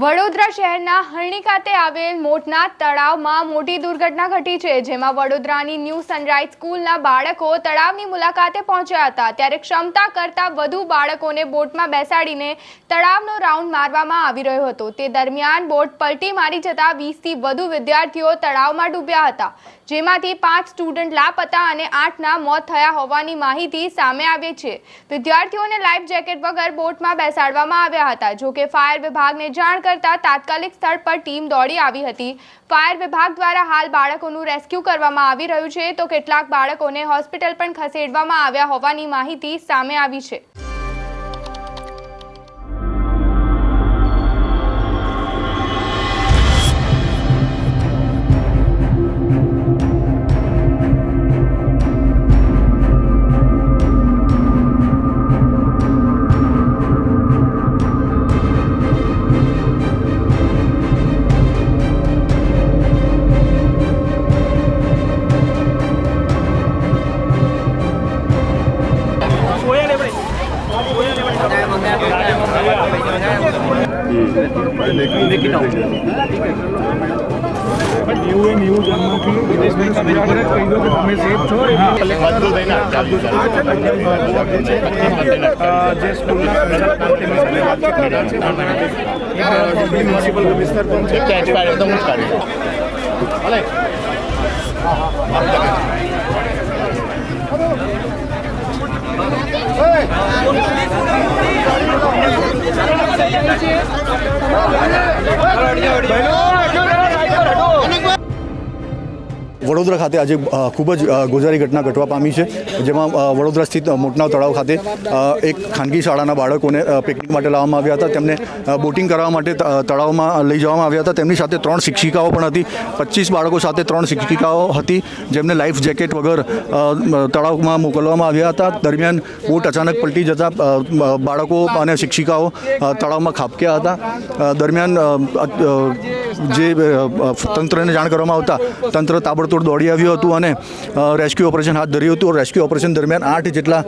વડોદરા શહેરના હરણી ખાતે આવેલ મોટના તળાવમાં મોટી દુર્ઘટના ઘટી છે, જેમાં વડોદરાની ન્યૂ સનરાઈઝ સ્કૂલના બાળકો તળાવની મુલાકાતે પહોંચ્યા હતા. ત્યારે ક્ષમતા કરતાં વધુ બાળકોને બોટમાં બેસાડીને તળાવનો રાઉન્ડ મારવામાં આવી રહ્યો હતો. તે દરમિયાન બોટ પલટી મારી જતા વીસથી વધુ વિદ્યાર્થીઓ તળાવમાં ડૂબ્યા હતા. જેમાંથી પાંચ સ્ટુડન્ટ લાપતા અને આઠના મોત થયા હોવાની માહિતી સામે આવી છે. વિદ્યાર્થીઓને લાઈફ જેકેટ વગર બોટમાં બેસાડવામાં આવ્યા હતા. જોકે ફાયર વિભાગને જાણ કરતા તાત્કાલિક સ્થળ પર ટીમ દોડી આવી હતી. ફાયર વિભાગ દ્વારા હાલ બાળકોનું રેસ્ક્યુ કરવામાં આવી રહ્યું છે. તો કેટલાક બાળકોને હોસ્પિટલ પણ ખસેડવામાં આવ્યા હોવાની માહિતી સામે આવી છે. એવું એ ન્યૂઝ જન્મથી વિદેશભાઈ તમે તરત કહી દો કે તમે સેફ છો અ, જે સ્કૂલના તેમની સાથે વાતચીત કર્યા છે વડોદરા ખાતે આજે ખૂબ જ ગોઝારી ઘટના ઘટવા પામી છે, જેમાં વડોદરા સ્થિત મોટનાવ તળાવ ખાતે એક ખાનગી શાળાના બાળકોને પિકનિક માટે લાવવામાં આવ્યા હતા. તેમને બોટિંગ કરવા માટે તળાવમાં લઈ જવામાં આવ્યા હતા. તેમની સાથે ત્રણ શિક્ષિકાઓ પણ હતી. પચીસ બાળકો સાથે ત્રણ શિક્ષિકાઓ હતી, જેમને લાઈફ જેકેટ વગર તળાવમાં મોકલવામાં આવ્યા હતા. દરમિયાન બોટ અચાનક પલટી જતા બાળકો અને શિક્ષિકાઓ તળાવમાં ખાબક્યા હતા. દરમિયાન જે તંત્રને જાણ કરવામાં આવતા તંત્ર તાબડતોડ દોડી આવ્યું હતું અને રેસ્ક્યુ ઓપરેશન હાથ ધર્યું હતું. રેસ્ક્યુ ઓપરેશન દરમિયાન આઠ જેટલા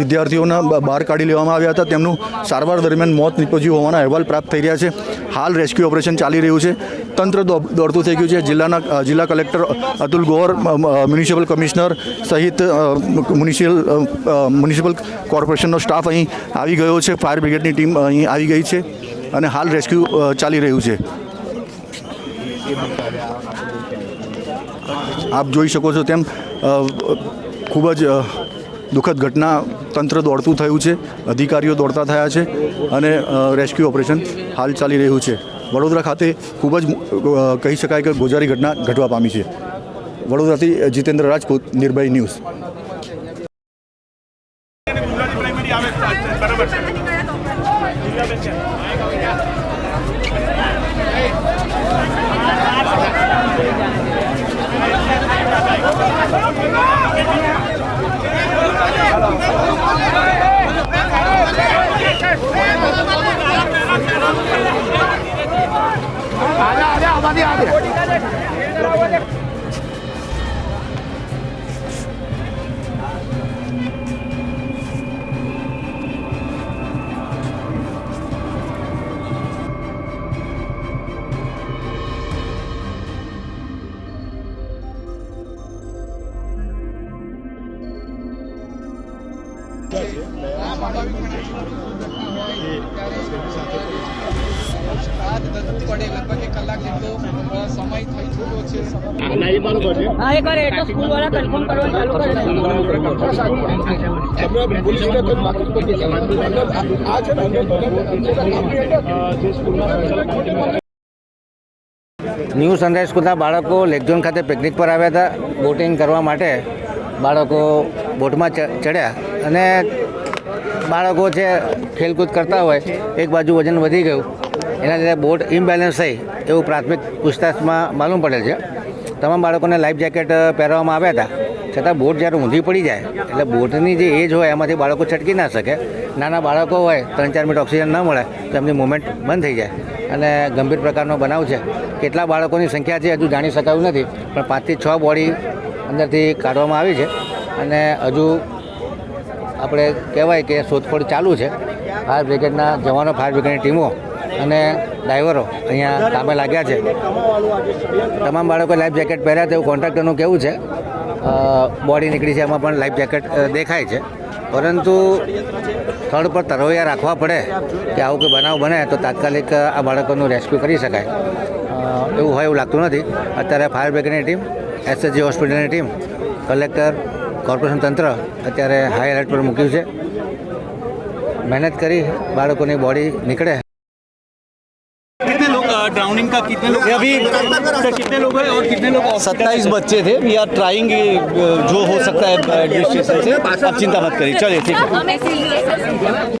વિદ્યાર્થીઓને બહાર કાઢી લેવામાં આવ્યા હતા. તેમનું સારવાર દરમિયાન મોત નીપજ્યું હોવાના અહેવાલ પ્રાપ્ત થઈ રહ્યા છે. હાલ રેસ્ક્યુ ઓપરેશન ચાલી રહ્યું છે. તંત્ર દોડતું થઈ ગયું છે. જિલ્લાના જિલ્લા collector Atul Gor municipal commissioner સહિત મ્યુનિસિપલ મ્યુનિસિપલ કોર્પોરેશનનો સ્ટાફ અહીં આવી ગયો છે. ફાયર બ્રિગેડની ટીમ અહીં આવી ગઈ છે અને હાલ રેસ્ક્યુ ચાલી રહ્યું છે. આપ જોઈ શકો છો તેમ ખૂબ જ દુઃખદ ઘટના તંત્ર દોડતું થયું છે, અધિકારીઓ દોડતા થયા છે અને રેસ્ક્યુ ઓપરેશન હાલ ચાલી રહ્યું છે. વડોદરા ખાતે ખૂબ જ કહી શકાય કે ગોજારી ઘટના ઘટવા પામી છે. વડોદરાથી જીતેન્દ્ર રાજપૂત, નિર્ભય ન્યૂઝ ગુજરાતી પ્રાઇમરી આવે છે બરાબર છે દિવ્યાબેન છે પડે લગભગ એક કલાક ન્યૂ સનરાઈઝ સ્કૂલના બાળકો લેકઝોન ખાતે પિકનિક પર આવ્યા હતા. બોટિંગ કરવા માટે બાળકો બોટમાં ચડ્યા. અને બાળકો છે ખેલકૂદ કરતા હોય, એક બાજુ વજન વધી ગયું, એના લીધે બોટ ઇમ્બેલેન્સ થઈ એવું પ્રાથમિક પૂછતાછમાં માલુમ પડે છે. તમામ બાળકોને લાઈફ જેકેટ પહેરવામાં આવ્યા હતા. છતાં બોટ જ્યારે ઊંધી પડી જાય, એટલે બોટની જે એજ હોય એમાંથી બાળકો છટકી ના શકે. નાના બાળકો હોય, ત્રણ ચાર મિનિટ ઓક્સિજન ન મળે, તો એમની મુવમેન્ટ બંધ થઈ જાય. અને ગંભીર પ્રકારનો બનાવ છે. કેટલા બાળકોની સંખ્યા છે હજુ જાણી શકાયું નથી, પણ પાંચથી છ બોડી અંદરથી કાઢવામાં આવી છે. અને હજુ આપણે કહેવાય કે શોધખોળ ચાલુ છે. ફાયર બ્રિગેડના જવાનો, ફાયર બ્રિગેડની ટીમો અને ડ્રાઈવરો અહીંયા કામે લાગ્યા છે. તમામ બાળકોએ લાઈફ જેકેટ પહેર્યા તેવું કોન્ટ્રાક્ટરનું કેવું છે. બોડી નીકળી છે, એમાં પણ લાઈફ જેકેટ દેખાય છે. પરંતુ સ્થળ પર તરવૈયા રાખવા પડે કે આવું કોઈ બનાવ બને તો તાત્કાલિક આ બાળકોનું રેસ્ક્યુ કરી શકાય. એવું હોય એવું લાગતું નથી. અત્યારે ફાયર બ્રિગેડની ટીમ એસએસજી હોસ્પિટલની ટીમ કલેક્ટર કોર્પોરેશન તંત્ર અત્યારે હાઈ એલર્ટ પર મૂક્યું છે મહેનત કરી બાળકોની બોડી નીકળે कितने लोग ड्राउनिंग का कितने लोग अभी कितने लोग हैं और कितने लोग सत्ताईस बच्चे थे वी आर ट्राइंग जो हो सकता है एडमिनिस्ट्रेशन से आप चिंता मत करिए चलिए ठीक है